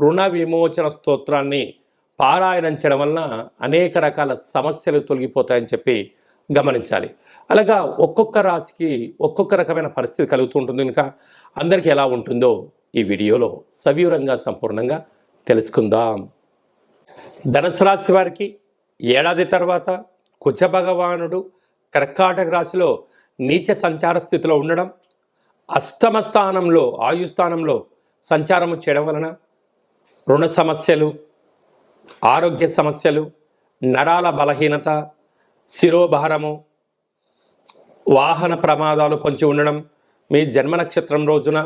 రుణ విమోచన స్తోత్రాన్ని పారాయణం చేయడం వలన అనేక రకాల సమస్యలు తొలగిపోతాయని చెప్పి గమనించాలి. అలాగా ఒక్కొక్క రాశికి ఒక్కొక్క రకమైన పరిస్థితి కలుగుతూ ఉంటుంది కనుక అందరికీ ఎలా ఉంటుందో ఈ వీడియోలో సవివరంగా సంపూర్ణంగా తెలుసుకుందాం. ధనుసు రాశి వారికి ఏడాది తర్వాత కుజ భగవానుడు కర్కాటక రాశిలో నీచ సంచార స్థితిలో ఉండడం అష్టమ స్థానంలో ఆయు స్థానంలో సంచారము చేయడం వలన రుణ సమస్యలు ఆరోగ్య సమస్యలు నరాల బలహీనత శిరోభారము వాహన ప్రమాదాలు పొంచి ఉండడం మీ జన్మ నక్షత్రం రోజున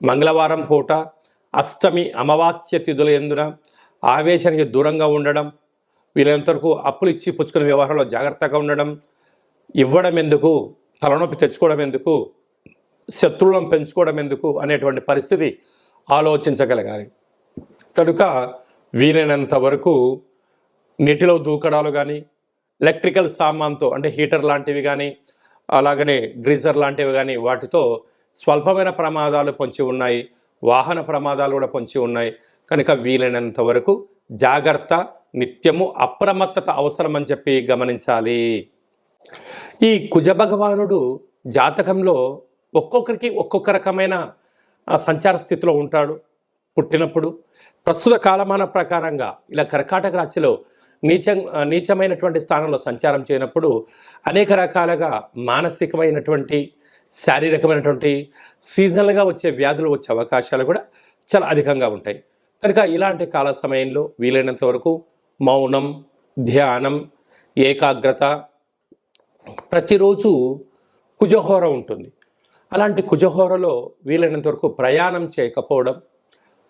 మంగళవారం పూట అష్టమి అమావాస్య తిథుల ఎందున ఆవేశానికి దూరంగా ఉండడం వీలైనంత అప్పులు ఇచ్చి పుచ్చుకునే వ్యవహారంలో జాగ్రత్తగా ఉండడం ఇవ్వడం ఎందుకు తలనొప్పి తెచ్చుకోవడం ఎందుకు శత్రువులను పెంచుకోవడం ఎందుకు అనేటువంటి పరిస్థితి ఆలోచించగలగాలి. కనుక వీలైనంత వరకు నీటిలో దూకడాలు కానీ ఎలక్ట్రికల్ సామాన్తో అంటే హీటర్ లాంటివి కానీ అలాగనే గ్రీజర్ లాంటివి కానీ వాటితో స్వల్పమైన ప్రమాదాలు పొంచి ఉన్నాయి. వాహన ప్రమాదాలు కూడా పొంచి ఉన్నాయి. కనుక వీలైనంత వరకు జాగ్రత్త నిత్యము అప్రమత్తత అవసరమని చెప్పి గమనించాలి. ఈ కుజ భగవానుడు జాతకంలో ఒక్కొక్కరికి ఒక్కొక్క రకమైన సంచార స్థితిలో ఉంటాడు. పుట్టినప్పుడు ప్రస్తుత కాలమాన ప్రకారంగా ఇలా కర్కాటక రాశిలో నీచ నీచమైనటువంటి స్థానంలో సంచారం చేయనప్పుడు అనేక రకాలుగా మానసికమైనటువంటి శారీరకమైనటువంటి సీజనల్గా వచ్చే వ్యాధులు వచ్చే అవకాశాలు కూడా చాలా అధికంగా ఉంటాయి. కనుక ఇలాంటి కాల సమయంలో వీలైనంత వరకు మౌనం ధ్యానం ఏకాగ్రత ప్రతిరోజు కుజహోర ఉంటుంది. అలాంటి కుజహోరలో వీలైనంత వరకు ప్రయాణం చేయకపోవడం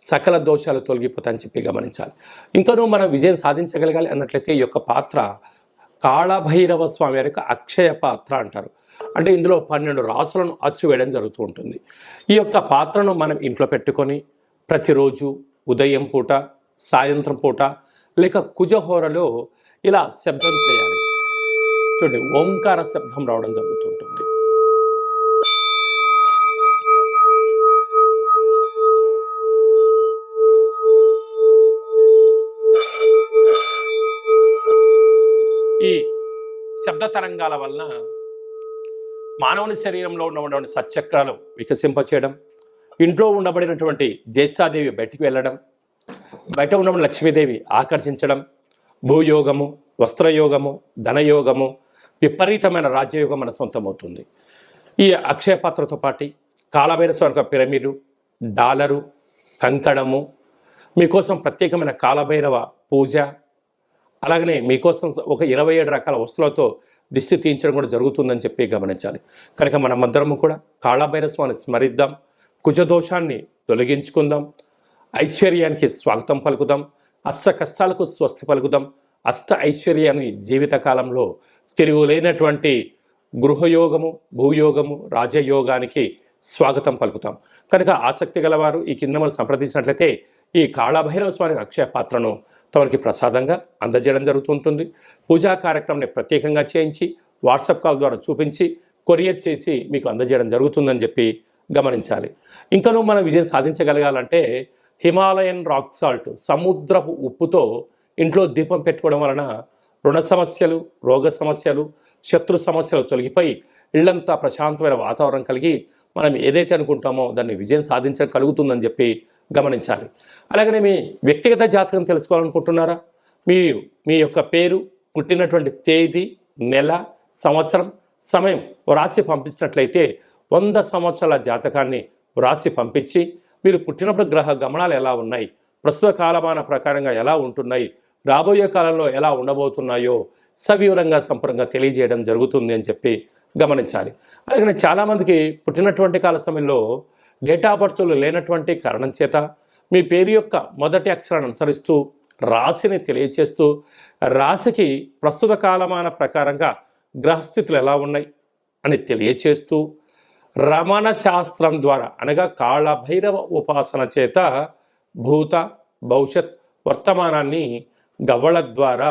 సకల దోషాలు తొలగిపోతాయని చెప్పి గమనించాలి. ఇంకనూ మనం విజయం సాధించగలగాలి అన్నట్లయితే ఈ యొక్క పాత్ర కాళభైరవ స్వామి యొక్క అక్షయ పాత్ర అంటారు. అంటే ఇందులో పన్నెండు రాసులను అచ్చు వేయడం జరుగుతూ ఉంటుంది. ఈ యొక్క పాత్రను మనం ఇంట్లో పెట్టుకొని ప్రతిరోజు ఉదయం పూట సాయంత్రం పూట లేక కుజహోరలో ఇలా శబ్దం చేయాలి. చూడండి ఓంకార శబ్దం రావడం జరుగుతుంది. శబ్ద తరంగాల వలన మానవుని శరీరంలో ఉన్నటువంటి సత్చక్రాలు వికసింపచేయడం ఇంట్లో ఉండబడినటువంటి జ్యేష్ఠాదేవి బయటికి వెళ్ళడం బయట ఉన్న లక్ష్మీదేవి ఆకర్షించడం భూయోగము వస్త్రయోగము ధనయోగము విపరీతమైన రాజ్యయోగం మన సొంతమవుతుంది. ఈ అక్షయ పాత్రతో పాటు కాలభైర స్వర్గ పిరమిడు డాలరు కంకణము మీకోసం ప్రత్యేకమైన కాలభైరవ పూజ అలాగనే మీకోసం ఒక ఇరవై ఏడు రకాల వస్తువులతో దిష్టి తీయించడం కూడా జరుగుతుందని చెప్పి గమనించాలి. కనుక మనమందరము కూడా కాళభైరస్వాన్ని స్మరిద్దాం కుజదోషాన్ని తొలగించుకుందాం ఐశ్వర్యానికి స్వాగతం పలుకుదాం అష్ట కష్టాలకు స్వస్తి పలుకుదాం అష్ట ఐశ్వర్యాన్ని జీవితకాలంలో తిరుగులేనటువంటి గృహయోగము భూయోగము రాజయోగానికి స్వాగతం పలుకుతాం. కనుక ఆసక్తి గలవారు ఈ కింద మనం సంప్రదించినట్లయితే ఈ కాళభైరవ స్వామి అక్షయ పాత్రను తమకి ప్రసాదంగా అందజేయడం జరుగుతుంటుంది. పూజా కార్యక్రమాన్ని ప్రత్యేకంగా చేయించి వాట్సాప్ కాల్ ద్వారా చూపించి కొరియర్ చేసి మీకు అందజేయడం జరుగుతుందని చెప్పి గమనించాలి. ఇంకనూ మనం విజయం సాధించగలగాలంటే హిమాలయన్ రాక్ సాల్ట్ సముద్రపు ఉప్పుతో ఇంట్లో దీపం పెట్టుకోవడం వలన రుణ సమస్యలు రోగ సమస్యలు శత్రు సమస్యలు తొలగిపోయి ఇళ్ళంతా ప్రశాంతమైన వాతావరణం కలిగి మనం ఏదైతే అనుకుంటామో దాన్ని విజయం సాధించగలుగుతుందని చెప్పి గమనించాలి. అలాగనే మీ వ్యక్తిగత జాతకం తెలుసుకోవాలనుకుంటున్నారా? మీ మీ యొక్క పేరు పుట్టినటువంటి తేదీ నెల సంవత్సరం సమయం వ్రాసి పంపించినట్లయితే వంద సంవత్సరాల జాతకాన్ని వ్రాసి పంపించి మీరు పుట్టినప్పుడు గ్రహ గమనాలు ఎలా ఉన్నాయి? ప్రస్తుత కాలమాన ప్రకారంగా ఎలా ఉంటున్నాయి? రాబోయే కాలంలో ఎలా ఉండబోతున్నాయో సవివరంగా సంపూర్ణంగా తెలియజేయడం జరుగుతుంది అని చెప్పి గమనించాలి. అలాగే చాలామందికి పుట్టినటువంటి కాల సమయంలో డేట్ ఆఫ్ బర్త్లు లేనటువంటి కారణం చేత మీ పేరు యొక్క మొదటి అక్షరాన్ని అనుసరిస్తూ రాశిని తెలియచేస్తూ రాశికి ప్రస్తుత కాలమాన ప్రకారంగా గ్రహస్థితులు ఎలా ఉన్నాయి అని తెలియచేస్తూ రమణ శాస్త్రం ద్వారా అనగా కాళభైరవ ఉపాసన చేత భూత భవిష్యత్ వర్తమానాన్ని గవ్వల ద్వారా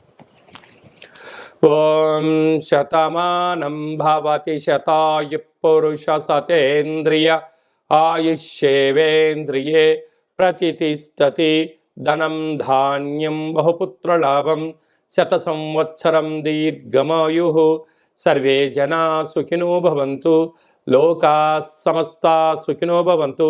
ఓం శతమానం భవతి శతాయు పురుష సతేంద్రియ ఆయుష్యేవేంద్రియే ప్రతిష్టతి ధనం ధాన్యం బహుపుత్రలాభం శత సంవత్సరం దీర్ఘమాయు సర్వే జనా సుఖినో భవంతు లోకా సమస్తా సుఖినో భవంతు